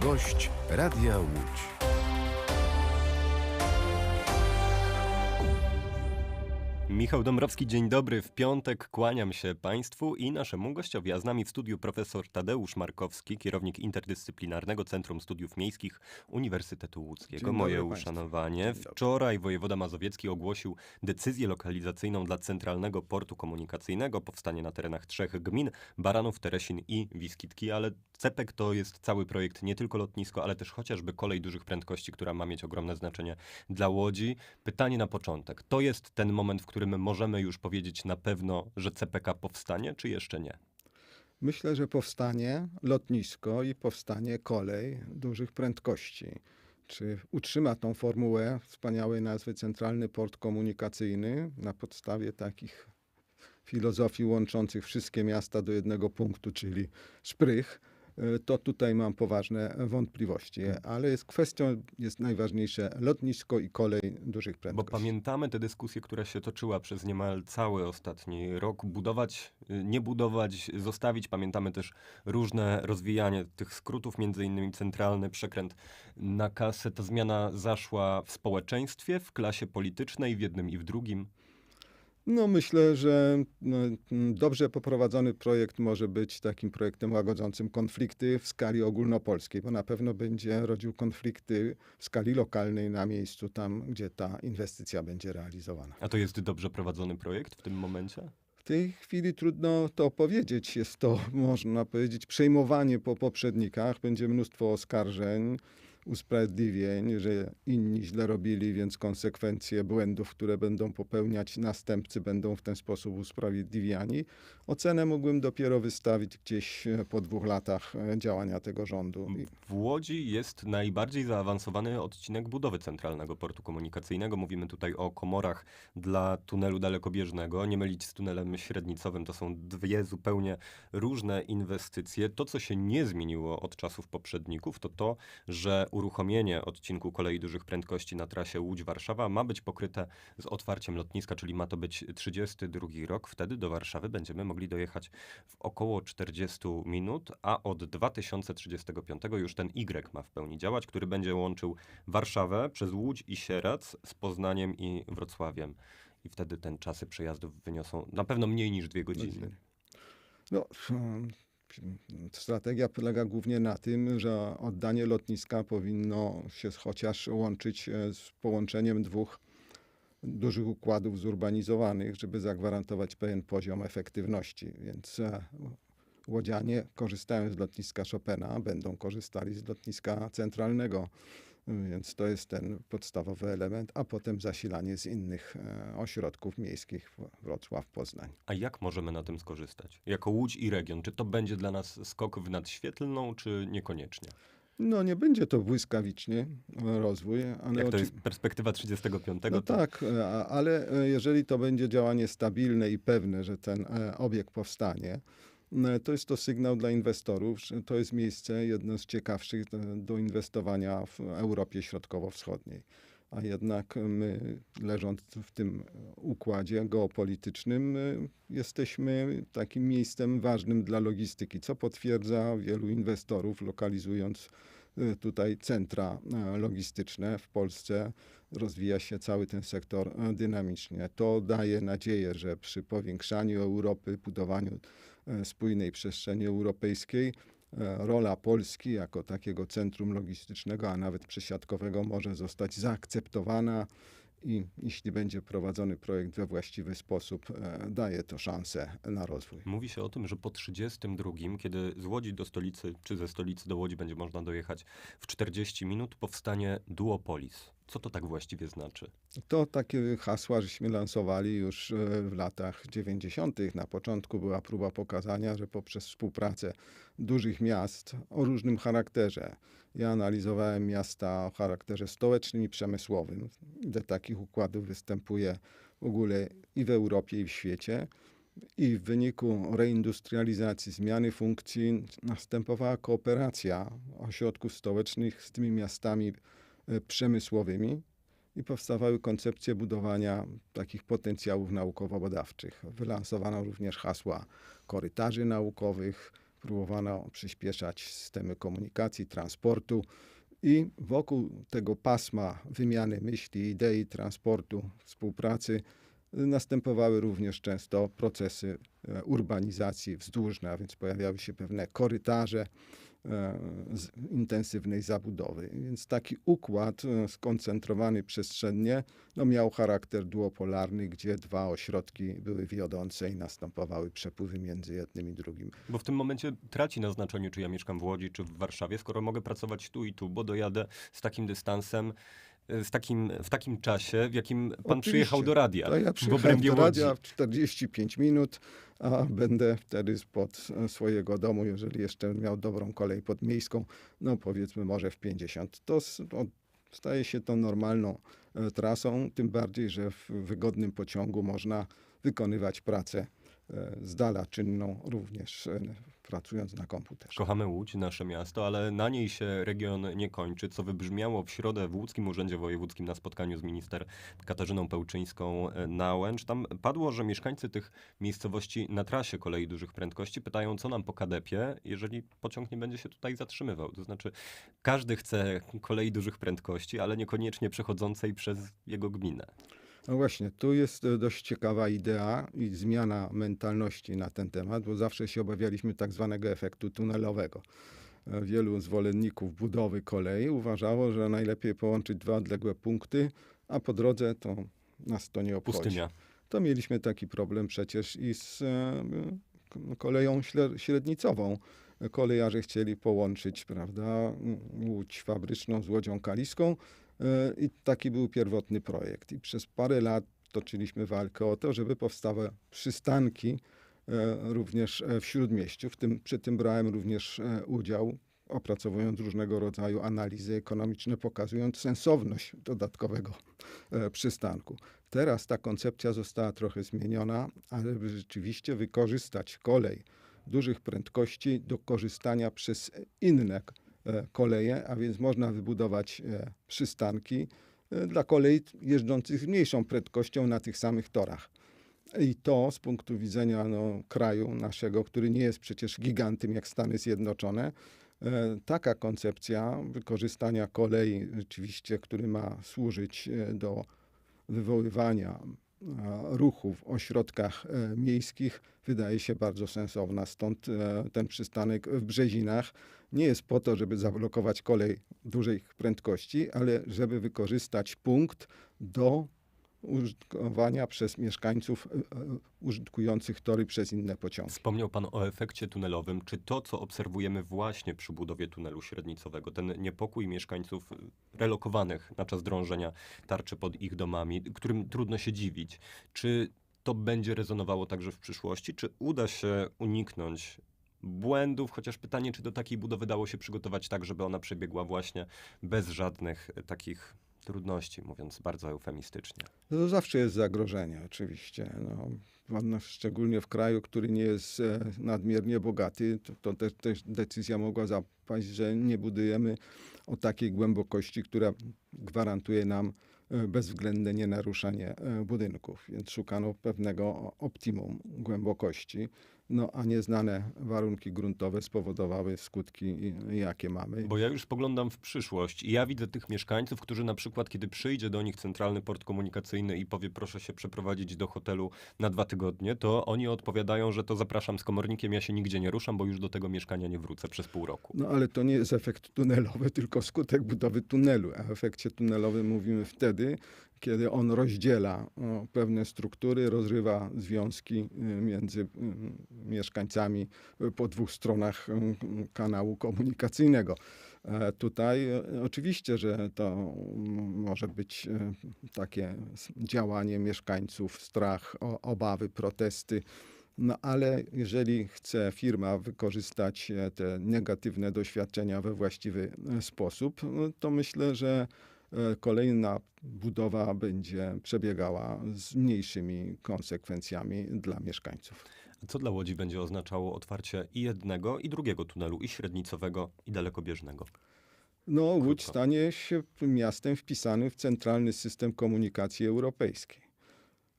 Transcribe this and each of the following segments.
Gość Radia Łódź. Michał Dąbrowski, dzień dobry. W piątek kłaniam się Państwu i naszemu gościowi, a z nami w studiu profesor Tadeusz Markowski, kierownik Interdyscyplinarnego Centrum Studiów Miejskich Uniwersytetu Łódzkiego. Moje uszanowanie. Wczoraj wojewoda mazowiecki ogłosił decyzję lokalizacyjną dla Centralnego Portu Komunikacyjnego. Powstanie na terenach trzech gmin, Baranów, Teresin i Wiskitki, ale CEPEK to jest cały projekt, nie tylko lotnisko, ale też chociażby kolej dużych prędkości, która ma mieć ogromne znaczenie dla Łodzi. Pytanie na początek. To jest ten moment, w którym możemy już powiedzieć na pewno, że CPK powstanie, czy jeszcze nie? Myślę, że powstanie lotnisko i powstanie kolej dużych prędkości. Czy utrzyma tą formułę wspaniałej nazwy Centralny Port Komunikacyjny na podstawie takich filozofii łączących wszystkie miasta do jednego punktu, czyli szprych, to tutaj mam poważne wątpliwości. Ale jest kwestią, jest najważniejsze lotnisko i kolej dużych prędkości. Bo pamiętamy tę dyskusję, która się toczyła przez niemal cały ostatni rok. Budować, y, nie budować, zostawić. Pamiętamy też różne rozwijanie tych skrótów, między innymi centralny przekręt na kasę. Ta zmiana zaszła w społeczeństwie, w klasie politycznej, w jednym i w drugim. No myślę, że no, dobrze poprowadzony projekt może być takim projektem łagodzącym konflikty w skali ogólnopolskiej, bo na pewno będzie rodził konflikty w skali lokalnej na miejscu, tam gdzie ta inwestycja będzie realizowana. A to jest dobrze prowadzony projekt w tym momencie? W tej chwili trudno to powiedzieć. Jest to, można powiedzieć, przejmowanie po poprzednikach. Będzie mnóstwo oskarżeń usprawiedliwień, że inni źle robili, więc konsekwencje błędów, które będą popełniać następcy, będą w ten sposób usprawiedliwiani. Ocenę mógłbym dopiero wystawić gdzieś e, po dwóch latach e, działania tego rządu. W Łodzi jest najbardziej zaawansowany odcinek budowy Centralnego Portu Komunikacyjnego. Mówimy tutaj o komorach dla tunelu dalekobieżnego. Nie mylić z tunelem średnicowym. To są dwie zupełnie różne inwestycje. To, co się nie zmieniło od czasów poprzedników, to to, że uruchomienie odcinku kolei dużych prędkości na trasie Łódź-Warszawa ma być pokryte z otwarciem lotniska, czyli ma to być 32 rok. Wtedy do Warszawy będziemy mogli dojechać w około 40 minut, a od 2035 już ten Y ma w pełni działać, który będzie łączył Warszawę przez Łódź i Sieradz z Poznaniem i Wrocławiem. I wtedy ten czasy przejazdów wyniosą na pewno mniej niż dwie godziny. No, Strategia polega głównie na tym, że oddanie lotniska powinno się chociaż łączyć e, z połączeniem dwóch dużych układów zurbanizowanych, żeby zagwarantować pewien poziom efektywności. Więc e, łodzianie korzystają z lotniska Chopina, będą korzystali z lotniska centralnego więc to jest ten podstawowy element, a potem zasilanie z innych e, ośrodków miejskich, Wrocław, Poznań. A jak możemy na tym skorzystać? Jako Łódź i region, czy to będzie dla nas skok w nadświetlną, czy niekoniecznie? No nie będzie to błyskawicznie rozwój. Ale Jak to jest perspektywa 35? No to... tak, e, ale e, jeżeli to będzie działanie stabilne i pewne, że ten obiekt powstanie, to jest to sygnał dla inwestorów, że to jest miejsce jedno z ciekawszych do inwestowania w Europie Środkowo-Wschodniej. A jednak my, leżąc w tym układzie geopolitycznym, jesteśmy takim miejscem ważnym dla logistyki, co potwierdza wielu inwestorów, lokalizując tutaj centra logistyczne w Polsce. Rozwija się cały ten sektor dynamicznie. To daje nadzieję, że przy powiększaniu Europy, budowaniu E, spójnej przestrzeni europejskiej. E, rola Polski jako takiego centrum logistycznego, a nawet przesiadkowego może zostać zaakceptowana i jeśli będzie prowadzony projekt we właściwy sposób, e, daje to szansę na rozwój. Mówi się o tym, że po 32, kiedy z Łodzi do stolicy, czy ze stolicy do Łodzi będzie można dojechać w 40 minut, powstanie duopolis. Co to tak właściwie znaczy? To takie hasła, żeśmy lansowali już e, w latach 90. Na początku była próba pokazania, że poprzez współpracę dużych miast o różnym charakterze. Ja analizowałem miasta o charakterze stołecznym i przemysłowym. Ile takich układów występuje w ogóle i w Europie, i w świecie. I w wyniku reindustrializacji, zmiany funkcji następowała kooperacja ośrodków stołecznych z tymi miastami przemysłowymi i powstawały koncepcje budowania takich potencjałów naukowo-badawczych. Wylansowano również hasła korytarzy naukowych, próbowano przyspieszać systemy komunikacji, transportu i wokół tego pasma wymiany myśli, idei, transportu, współpracy y, następowały również często procesy e, urbanizacji wzdłużnej, a więc pojawiały się pewne korytarze e, intensywnej zabudowy. Więc taki układ e, skoncentrowany przestrzennie no, miał charakter duopolarny, gdzie dwa ośrodki były wiodące i następowały przepływy między jednym i drugim. Bo w tym momencie traci na znaczeniu, czy ja mieszkam w Łodzi, czy w Warszawie, skoro mogę pracować tu i tu, bo dojadę z takim dystansem, z takim, w takim czasie, w jakim pan Oczywiście. przyjechał do radia. To ja w przyjechałem do radia w 45 minut, a będę wtedy spod e, swojego domu, jeżeli jeszcze miał dobrą kolej podmiejską, no powiedzmy może w 50. To, staje się to normalną e, trasą, tym bardziej, że w wygodnym pociągu można wykonywać pracę e, z dala czynną, również e, pracując na komputerze. Kochamy Łódź, nasze miasto, ale na niej się region nie kończy, co wybrzmiało w środę w Łódzkim Urzędzie Wojewódzkim na spotkaniu z minister Katarzyną Pełczyńską na Łęcz. Tam padło, że mieszkańcy tych miejscowości na trasie kolei dużych prędkości pytają, co nam po kadepie, jeżeli pociąg nie będzie się tutaj zatrzymywał. To znaczy, każdy chce kolei dużych prędkości, ale niekoniecznie przechodzącej przez jego gminę. No właśnie, tu jest e, dość ciekawa idea i zmiana mentalności na ten temat, bo zawsze się obawialiśmy tak zwanego efektu tunelowego. E, Wielu zwolenników budowy kolei uważało, że najlepiej połączyć dwa odległe punkty, a po drodze to nas to nie obchodzi. Pustynia. To mieliśmy taki problem przecież i z e, koleją średnicową. Kolejarze chcieli połączyć, prawda, łódź fabryczną z łodzią kaliską i taki był pierwotny projekt. I przez parę lat toczyliśmy walkę o to, żeby powstały przystanki e, również e, w Śródmieściu. W tym, przy tym brałem również e, udział, opracowując różnego rodzaju analizy ekonomiczne, pokazując sensowność dodatkowego przystanku. Teraz ta koncepcja została trochę zmieniona, ale rzeczywiście wykorzystać kolej dużych prędkości do korzystania przez inne koleje, a więc można wybudować e, przystanki e, dla kolei jeżdżących z mniejszą prędkością na tych samych torach. I to z punktu widzenia no, kraju naszego, który nie jest przecież gigantem jak Stany Zjednoczone, e, taka koncepcja wykorzystania kolei, rzeczywiście, który ma służyć e, do wywoływania e, ruchu w ośrodkach e, miejskich wydaje się bardzo sensowna. Stąd e, ten przystanek w Brzezinach nie jest po to, żeby zablokować kolej dużej prędkości, ale żeby wykorzystać punkt do użytkowania przez mieszkańców e, e, użytkujących tory przez inne pociągi. Wspomniał Pan o efekcie tunelowym. Czy to, co obserwujemy właśnie przy budowie tunelu średnicowego, ten niepokój mieszkańców y, relokowanych na czas drążenia tarczy pod ich domami, którym trudno się dziwić, czy to będzie rezonowało także w przyszłości? Czy uda się uniknąć błędów? Chociaż pytanie, czy do takiej budowy dało się przygotować tak, żeby ona przebiegła właśnie bez żadnych takich trudności, mówiąc bardzo eufemistycznie. No to zawsze jest zagrożenie, oczywiście. No, szczególnie w kraju, który nie jest e, nadmiernie bogaty, to, to też, też decyzja mogła zapaść, że nie budujemy o takiej głębokości, która gwarantuje nam e, bezwzględne nienaruszenie e, budynków. Więc szukano pewnego optimum głębokości, no a nieznane warunki gruntowe spowodowały skutki, jakie mamy. Bo ja już spoglądam w przyszłość i ja widzę tych mieszkańców, którzy na przykład, kiedy przyjdzie do nich centralny port komunikacyjny i powie, proszę się przeprowadzić do hotelu na dwa tygodnie, to oni odpowiadają, że to zapraszam z komornikiem, ja się nigdzie nie ruszam, bo już do tego mieszkania nie wrócę przez pół roku. No ale to nie jest efekt tunelowy, tylko skutek budowy tunelu. A o efekcie tunelowym mówimy wtedy, kiedy on rozdziela pewne struktury, rozrywa związki y, między y, mieszkańcami y, po dwóch stronach kanału komunikacyjnego. E, Tutaj e, oczywiście, że to może być e, takie działanie mieszkańców, strach, obawy, protesty. No ale jeżeli chce firma wykorzystać te negatywne doświadczenia we właściwy sposób, no, to myślę, że kolejna budowa będzie przebiegała z mniejszymi konsekwencjami dla mieszkańców. Co dla Łodzi będzie oznaczało otwarcie i jednego, i drugiego tunelu, i średnicowego, i dalekobieżnego? No, Łódź Krótko. stanie się miastem wpisanym w centralny system komunikacji europejskiej.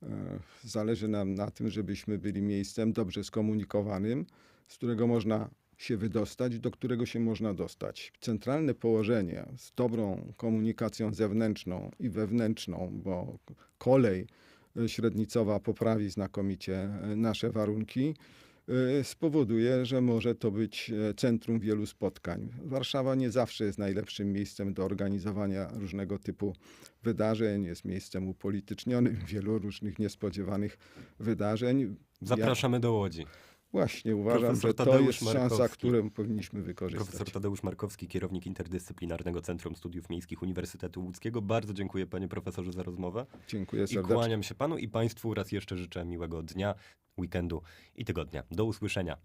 E, Zależy nam na tym, żebyśmy byli miejscem dobrze skomunikowanym, z którego można się wydostać, do którego się można dostać. Centralne położenie z dobrą komunikacją zewnętrzną i wewnętrzną, bo kolej e, średnicowa poprawi znakomicie e, nasze warunki, e, spowoduje, że może to być centrum wielu spotkań. Warszawa nie zawsze jest najlepszym miejscem do organizowania różnego typu wydarzeń, jest miejscem upolitycznionym wielu różnych niespodziewanych wydarzeń. Zapraszamy do Łodzi. Właśnie, uważam, Profesor że to Tadeusz jest szansa, Markowski. którą powinniśmy wykorzystać. Profesor Tadeusz Markowski, kierownik Interdyscyplinarnego Centrum Studiów Miejskich Uniwersytetu Łódzkiego. Bardzo dziękuję panie profesorze za rozmowę. Dziękuję I serdecznie. kłaniam się panu i państwu raz jeszcze życzę miłego dnia, weekendu i tygodnia. Do usłyszenia.